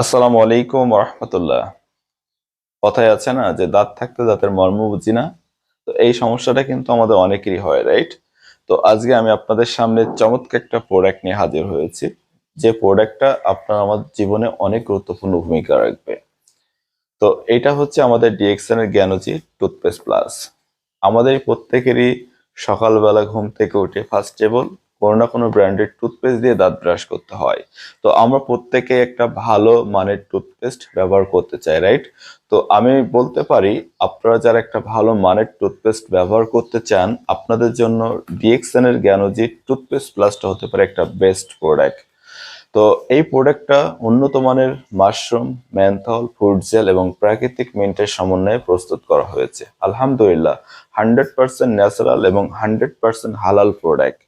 আসসালামু আলাইকুম রহমতুল্লাহ। কথায় আছে না যে, দাঁত থাকতে দাঁতের মর্ম বুঝি না। তো এই সমস্যাটা কিন্তু আমাদের অনেকেরই হয় রাইট তো আজকে আমি আপনাদের সামনে চমৎকার একটা প্রোডাক্ট নিয়ে হাজির হয়েছি। যে প্রোডাক্টটা আপনার আমার জীবনে অনেক গুরুত্বপূর্ণ ভূমিকা রাখবে। তো এটা হচ্ছে আমাদের ডিএক্সএন এর জ্ঞানজি টুথপেস্ট প্লাস আমাদের প্রত্যেকেরই সকালবেলা ঘুম থেকে উঠে ফার্স্ট টেবল কোনো না কোনো ব্র্যান্ডের টুথপেস্ট দিয়ে দাঁত ব্রাশ করতে হয়। তো আমরা প্রত্যেকে একটা ভালো মানের টুথপেস্ট ব্যবহার করতে চাই রাইট তো আমি বলতে পারি, আপনারা যারা একটা ভালো মানের টুথপেস্ট ব্যবহার করতে চান, আপনাদের জন্য ডিএক্সএন এর জ্ঞানজি টুথপেস্ট প্লাসটা হতে পারে একটা বেস্ট প্রোডাক্ট তো এই প্রোডাক্টটা উন্নত মানের মাশরুম ম্যানথল ফুড জেল এবং প্রাকৃতিক মিন্টের সমন্বয়ে প্রস্তুত করা হয়েছে। আলহামদুলিল্লাহ হান্ড্রেড পার্সেন্ট ন্যাচারাল এবং হান্ড্রেড পার্সেন্ট হালাল প্রোডাক্ট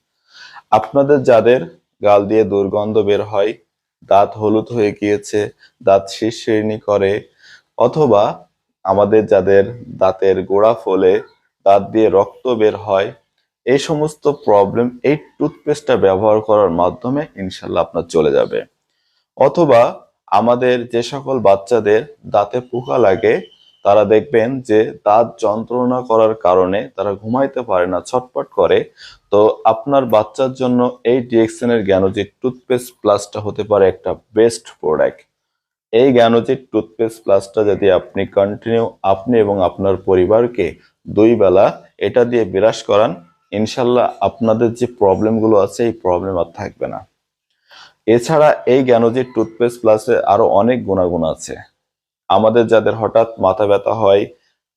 আপনাদের যাদের গাল দিয়ে দুর্গন্ধ বের হয়, দাঁত হলুদ হয়ে গিয়েছে, দাঁত শিরশিরনি করে, অথবা আমাদের যাদের দাঁতের গোড়া ফলে দাঁত দিয়ে রক্ত বের হয়, এই সমস্ত প্রবলেম এই টুথপেস্টটা ব্যবহার করার মাধ্যমে ইনশাল্লাহ আপনার চলে যাবে। অথবা আমাদের যে সকল বাচ্চাদের দাঁতে পোকা লাগে তারা দেখবেন যে দাঁত যন্ত্রণা করার কারণে তারা ঘুমাইতে পারে না ছটপট করে। তো আপনার বাচ্চার জন্য এই ডিএক্সএন এর টুথপেস্ট প্লাসটা হতে পারে একটা বেস্ট প্রোডাক্ট। এই জ্ঞানজিৎ টুথপেস্ট প্লাসটা যদি আপনি কন্টিনিউ আপনি এবং আপনার পরিবারকে দুই বেলা এটা দিয়ে বিরাজ করান, ইনশাল্লাহ আপনাদের যে প্রবলেমগুলো আছে এই প্রবলেম আর থাকবে না। এছাড়া এই জ্ঞানজিৎ টুথপেস্ট প্লাসে আরও অনেক গুণাগুণ আছে। আমাদের যাদের হঠাৎ মাথা ব্যথা হয়,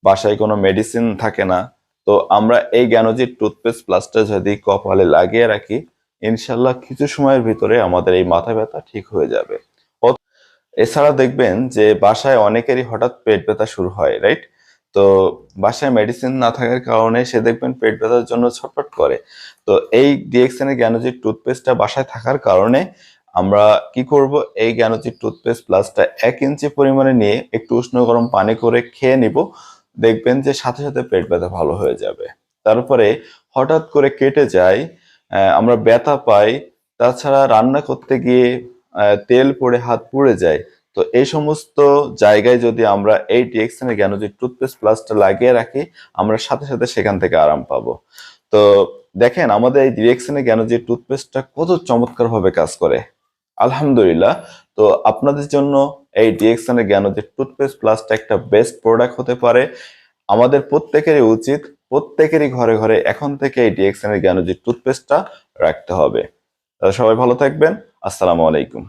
বাসায় কোনো মেডিসিন থাকে না, তো আমরা এই জ্ঞানজিৎ টুথপেস্ট প্লাসটা যদি কপালে লাগিয়ে রাখি, ইনশাল্লাহ কিছু সময়ের ভিতরে আমাদের এই মাথা ব্যথা ঠিক হয়ে যাবে। এছাড়া দেখবেন যে বাসায় অনেকেরই হঠাৎ পেট ব্যথা শুরু হয় রাইট তো বাসায় মেডিসিন না থাকার কারণে সে দেখবেন পেট ব্যথার জন্য ছটফট করে। তো এই ডিএক্সএন এর জ্ঞানজিৎ টুথপেস্টটা বাসায় থাকার কারণে আমরা কি করব? এই জ্ঞানজিৎ টুথপেস্ট প্লাসটা এক ইঞ্চি পরিমাণে নিয়ে একটু উষ্ণ গরম পানি করে খেয়ে নিব। দেখবেন যে সাথে সাথে পেট ব্যথা ভালো হয়ে যাবে। তারপরে হঠাৎ করে কেটে যায় আমরা ব্যথা পাই, তাছাড়া রান্না করতে গিয়ে তেল পড়ে হাত পুড়ে যায়। তো এই সমস্ত জায়গায় যদি আমরা এই ডিএক্সএন এর টুথপেস্ট প্লাসটা লাগিয়ে রাখি, আমরা সাথে সাথে সেখান থেকে আরাম পাবো। তো দেখেন, আমাদের এই ডিরেকশনে জ্ঞান যে টুথপেস্টটা কত চমৎকারভাবে কাজ করে। আলহামদুলিল্লাহ। তো আপনাদের জন্য এই ডিএক্সনের জ্ঞান যে টুথপেস্ট প্লাসটা একটা বেস্ট প্রোডাক্ট হতে পারে। আমাদের প্রত্যেকেরই উচিত, প্রত্যেকেরই ঘরে ঘরে এখন থেকে এই ডিএক্সনের জ্ঞান যে টুথপেস্টটা রাখতে হবে। সবাই ভালো থাকবেন। আসসালামু আলাইকুম।